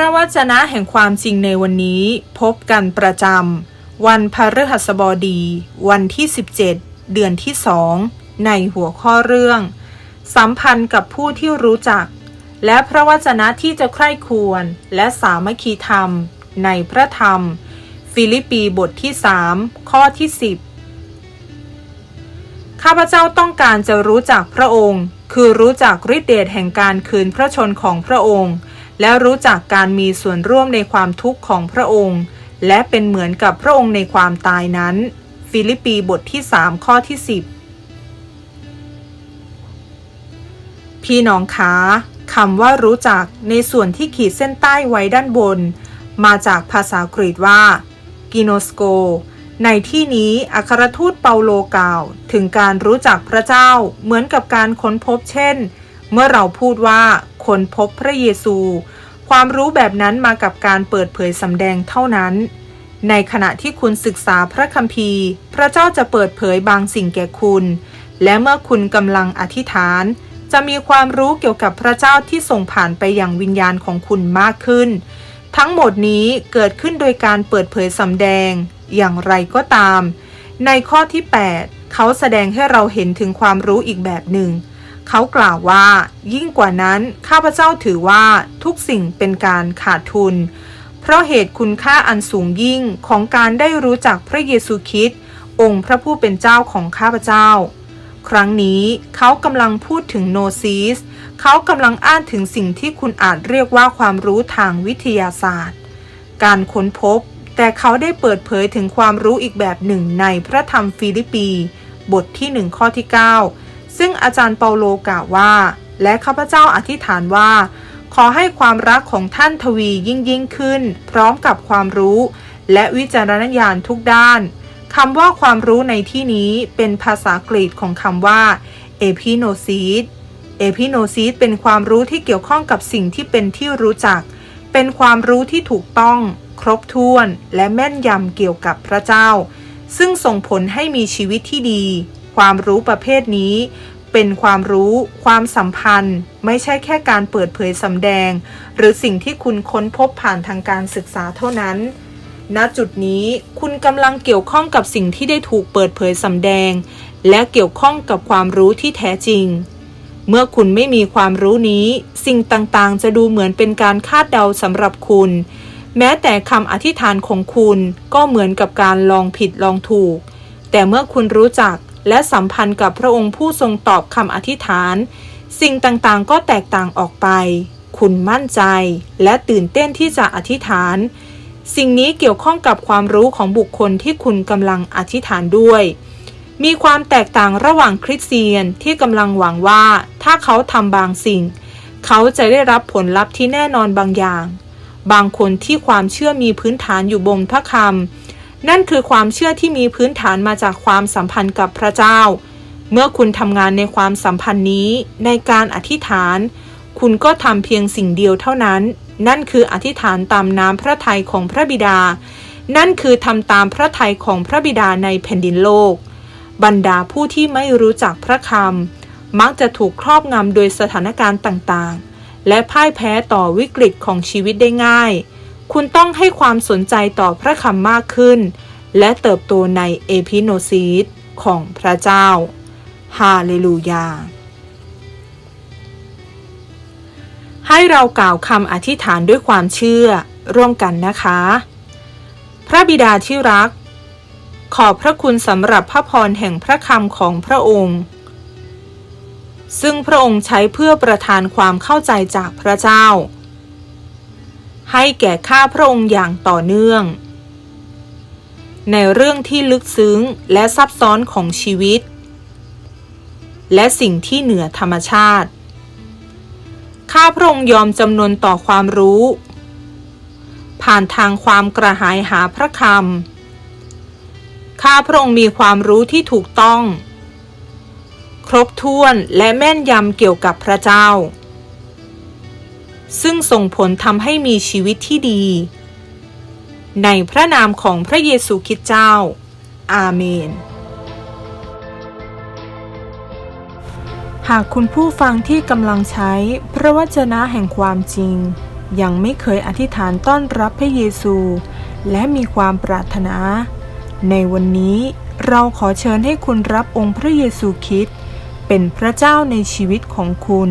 พระวจนะแห่งความจริงในวันนี้พบกันประจำวันพฤหัสบดี วันที่ 17 เดือนที่สองในหัวข้อเรื่อง สัมพันธ์กับผู้ที่รู้จัก และพระวจนะที่จะใคร่ควรและสามัคคีธรรม ในพระธรรม ฟิลิปปีบทที่ 3 ข้อที่ 10 ข้าพเจ้าต้องการจะรู้จักพระองค์ คือรู้จักฤทธิเดชแห่งการคืนพระชนของพระองค์ และรู้จักการมีส่วนร่วมในความทุกข์ของพระองค์ และเป็นเหมือนกับพระองค์ในความตายนั้น ฟิลิปปีบทที่ 3 ข้อที่ 10 พี่น้องคะคำว่ารู้จักในส่วนที่ขีดเส้นใต้ไว้ด้านบน มาจากภาษากรีกว่ากิโนสโก ในที่นี้อัครทูตเปาโลกล่าว ถึงการรู้จักพระเจ้าเหมือนกับการค้นพบเช่น เมื่อเราพูดว่า คนพบพระเยซู ความรู้แบบนั้นมากับการเปิดเผยสำแดงเท่านั้น ในขณะที่คุณศึกษาพระคัมภีร์ พระเจ้าจะเปิดเผยบางสิ่งแก่คุณ และเมื่อคุณกำลังอธิษฐาน จะมีความรู้เกี่ยวกับพระเจ้าที่ส่งผ่านไปอย่างวิญญาณของคุณมากขึ้น ทั้งหมดนี้เกิดขึ้นโดยการเปิดเผยสำแดง อย่างไรก็ตาม ในข้อที่ 8 เขาแสดงให้เราเห็นถึงความรู้อีกแบบหนึ่ง เขากล่าวว่า ยิ่งกว่านั้นข้าพเจ้าถือว่าทุกสิ่งเป็นการขาดทุน เพราะเหตุคุณค่าอันสูงยิ่งของการได้รู้จักพระเยซูคริสต์องค์พระผู้เป็นเจ้าของข้าพเจ้า ครั้งนี้เขากำลังพูดถึงโนซีสเขากำลังอ้างถึงสิ่งที่คุณอาจเรียกว่าความรู้ทางวิทยาศาสตร์ การค้นพบ แต่เขาได้เปิดเผยถึงความรู้อีกแบบหนึ่งในพระธรรมฟิลิปปี บทที่หนึ่งข้อที่ 9 ซึ่งอาจารย์เปาโลกล่าวว่า และข้าพเจ้าอธิษฐานว่า ขอให้ความรักของท่านทวียิ่งยิ่งขึ้น พร้อมกับความรู้ และวิจารณญาณทุกด้านคำว่าความรู้ในที่นี้เป็นภาษากรีกของคำว่า epinosis epinosis เป็นความรู้ที่เกี่ยวข้องกับสิ่งที่เป็นที่รู้จัก เป็นความรู้ที่ถูกต้อง ครบถ้วน และแม่นยำเกี่ยวกับพระเจ้า ซึ่งส่งผลให้มีชีวิตที่ดี ความรู้ประเภทนี้ เป็นความรู้ ความสัมพันธ์ ไม่ใช่แค่การเปิดเผยสำแดง หรือสิ่งที่คุณค้นพบผ่านทางการศึกษาเท่านั้น ณจุดนี้คุณกำลังเกี่ยวข้องกับสิ่งที่ได้ถูกเปิดเผยสำแดง และเกี่ยวข้องกับความรู้ที่แท้จริงเมื่อคุณไม่มีความรู้นี้ สิ่งต่างๆ จะดูเหมือนเป็นการคาดเดาสำหรับคุณ แม้แต่คำอธิษฐานของคุณก็เหมือนกับการลองผิดลองถูก แต่เมื่อคุณรู้จัก และสัมพันธ์กับพระองค์ผู้ทรงตอบคำอธิษฐาน สิ่งต่างๆ ก็แตกต่างออกไป คุณมั่นใจ และตื่นเต้นที่จะอธิษฐาน สิ่งนี้เกี่ยวข้องกับความรู้ของบุคคลที่คุณกำลังอธิษฐานด้วย มีความแตกต่างระหว่างคริสเตียนที่กำลังหวังว่า ถ้าเขาทำบางสิ่ง เขาจะได้รับผลลัพธ์ที่แน่นอนบางอย่าง บางคนที่ความเชื่อมีพื้นฐานอยู่บนพระคำ นั่นคือความเชื่อที่มีพื้นฐานมาจากความสัมพันธ์กับพระเจ้า เมื่อคุณทำงานในความสัมพันธ์นี้ในการอธิษฐาน คุณก็ทำเพียงสิ่งเดียวเท่านั้น นั่นคืออธิษฐานตามน้ำพระทัยของพระบิดา นั่นคือทำตามพระทัยของพระบิดาในแผ่นดินโลก บรรดาผู้ที่ไม่รู้จักพระคำมักจะถูกครอบงำโดยสถานการณ์ต่างๆ และพ่ายแพ้ต่อวิกฤตของชีวิตได้ง่าย คุณต้องให้ความสนใจต่อพระคำมากขึ้น และเติบโตในเอพิโนซีสของพระเจ้า ฮาเลลูยา ให้เรากล่าวคำอธิษฐานด้วยความเชื่อร่วมกันนะคะ พระบิดาที่รัก ขอบพระคุณสำหรับพระพรแห่งพระคำของพระองค์ ซึ่งพระองค์ใช้เพื่อประทานความเข้าใจจากพระเจ้า ให้แก่ข้าพระองค์อย่างต่อเนื่อง ในเรื่องที่ลึกซึ้งและซับซ้อนของชีวิต และสิ่งที่เหนือธรรมชาติ ข้าพระองค์ยอมจำนวนต่อความรู้ ผ่านทางความกระหายหาพระคำข้าพระองค์มีความรู้ที่ถูกต้อง ครบถ้วนและแม่นยำเกี่ยวกับพระเจ้า ซึ่งส่งผลทำให้มีชีวิตที่ดี ในพระนามของพระเยซูคริสต์เจ้า อาเมน หากคุณผู้ฟังที่กำลังใช้พระวจนะแห่งความจริง ยังไม่เคยอธิษฐานต้อนรับพระเยซู และมีความปรารถนา ในวันนี้เราขอเชิญให้คุณรับองค์พระเยซูคริสต์เป็นพระเจ้าในชีวิตของคุณ